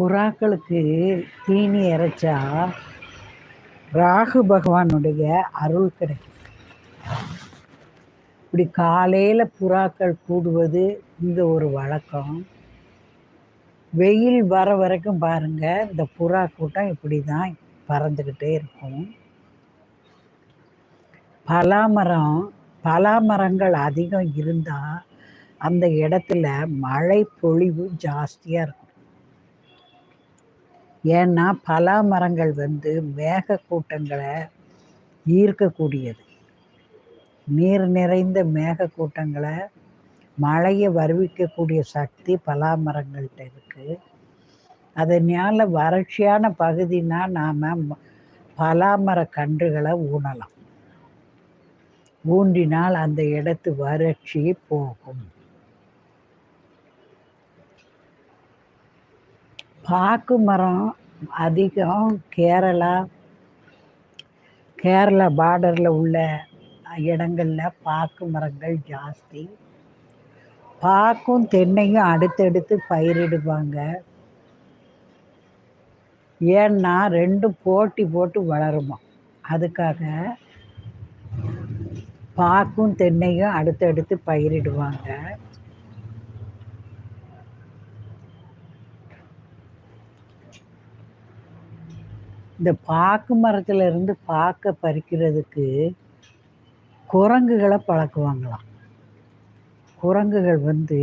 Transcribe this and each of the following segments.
புறாக்களுக்கு தீனி இறைச்சா ராகு பகவானுடைய அருள் கிடைக்கும். இப்படி காலையில் புறாக்கள் கூடுவது இந்த ஒரு வழக்கம். வெயில் வர வரைக்கும் பாருங்கள் இந்த புறா கூட்டம் இப்படி தான் பறந்துக்கிட்டே இருக்கும். பலாமரம் பலாமரங்கள் அதிகம் இருந்தால் அந்த இடத்துல மழை பொழிவு ஜாஸ்தியாக இருக்கும். ஏன்னா பலாமரங்கள் வந்து மேக கூட்டங்களை ஈர்க்கக்கூடியது. நீர் நிறைந்த மேக கூட்டங்களை மழையை வருவிக்கக்கூடிய சக்தி பலா மரங்கள்கிட்ட இருக்குது அதனால் வறட்சியான பகுதினா நாம் பலாமர கன்றுகளை ஊனலாம். ஊன்றினால் அந்த இடத்து வறட்சி போகும். பாக்கு மரம் அதிகம் கேரளா கேரளா பார்டரில் உள்ள இடங்களில் பாக்கு மரங்கள் ஜாஸ்தி. பாக்கும் தென்னையும் அடுத்தடுத்து பயிரிடுவாங்க. ஏன்னா ரெண்டும் போட்டி போட்டு வளருமா. அதுக்காக பாக்கும் தென்னையும் அடுத்தடுத்து பயிரிடுவாங்க. இந்த பாக்கு மரத்துல இருந்து பாக்க பறிக்கிறதுக்கு குரங்குகளை பழக்குவாங்களாம். குரங்குகள் வந்து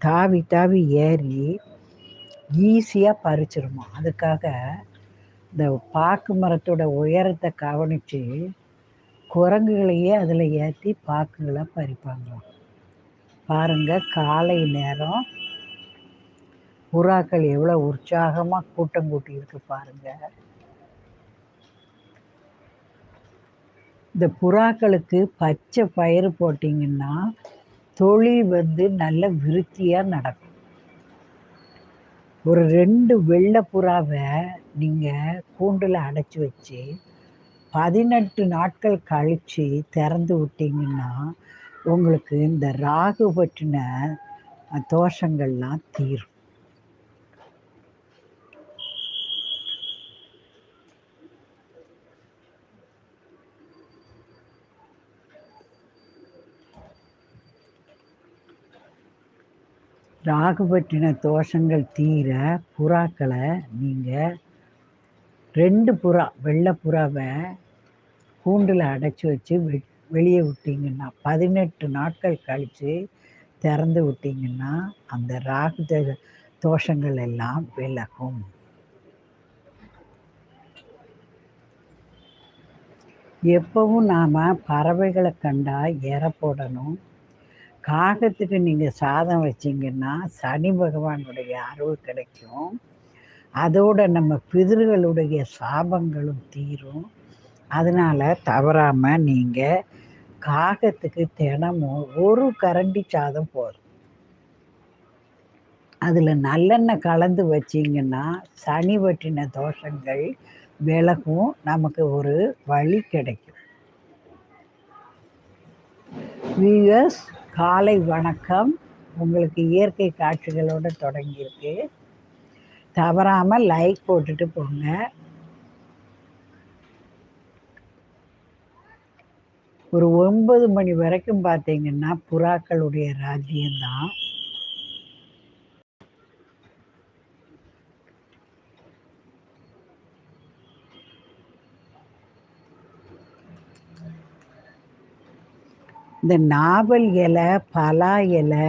தாவி தாவி ஏறி ஈஸியாக பறிச்சிருமா. அதுக்காக இந்த பாக்கு மரத்தோட உயரத்தை கவனித்து குரங்குகளையே அதில் ஏற்றி பாக்குகளை பறிப்பாங்களாம். பாருங்கள் காலை நேரம். புறாக்கள் எவ்வளோ உற்சாகமாக கூட்டம் கூட்டி இருக்கு இந்த புறாக்களுக்கு பச்சை பயிறு போட்டிங்கன்னா தொழில் வந்து நல்ல விருத்தியாக நடக்கும். ஒரு ரெண்டு வெள்ளை புறாவை நீங்கள் கூண்டில் அடைச்சி வச்சு பதினெட்டு நாட்கள் கழித்து திறந்து விட்டிங்கன்னா உங்களுக்கு இந்த ராகு பற்றின தோஷங்கள்லாம் தீரும். ராகுபட்டின தோஷங்கள் தீர புறாக்களை நீங்கள் ரெண்டு புறா வெள்ளை புறாவை கூண்டில் அடைச்சி வச்சு வெ வெளியே விட்டிங்கன்னா பதினெட்டு நாட்கள் கழித்து திறந்து விட்டிங்கன்னா அந்த ராகு தோஷங்கள் எல்லாம் விலகும். எப்பவும் நாம் பறவைகளை கண்டா எற போடணும் காகத்துக்கு நீங்கள் சாதம் வச்சிங்கன்னா சனி பகவானுடைய அருள் கிடைக்கும். அதோட நம்ம பிதர்களுடைய சாபங்களும் தீரும். அதனால் தவறாமல் நீங்கள் காகத்துக்கு தினமும் ஒரு கரண்டி சாதம் போதும். அதில் நல்லெண்ணெய் கலந்து வச்சிங்கன்னா சனி பற்றின தோஷங்கள் விலகும். நமக்கு ஒரு வழி கிடைக்கும். வியூயர்ஸ் காலை வணக்கம். உங்களுக்கு இயற்கை காட்சிகளோடு தொடங்கியிருக்கு. தவறாமல் லைக் போட்டுட்டு போங்க. ஒரு ஒன்பது மணி வரைக்கும் பார்த்தீங்கன்னா புறாக்களுடைய ராஜ்யம்தான் இந்த நாவல் இலை பலா இலை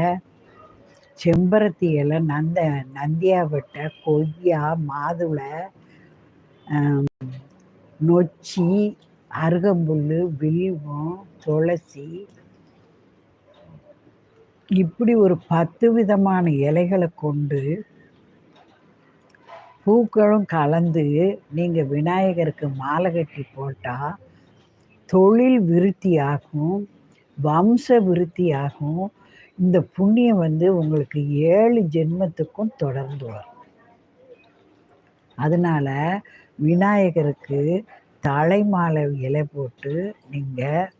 செம்பருத்தி இலை நந்த நந்தியாவட்டை கொய்யா மாதுளை நொச்சி அருகம்புல் வில்வம் துளசி இப்படி ஒரு பத்து விதமான இலைகளை கொண்டு பூக்களும் கலந்து நீங்கள் விநாயகருக்கு மாலை கட்டி போட்டால் தொழில் விருத்தியாகும். வம்ச விருத்தியாகும் இந்த புண்ணியம் வந்து உங்களுக்கு ஏழு ஜென்மத்துக்கும் தொடர்ந்து வரும். அதனால விநாயகருக்கு தலைமாலை இலை போட்டு நீங்கள்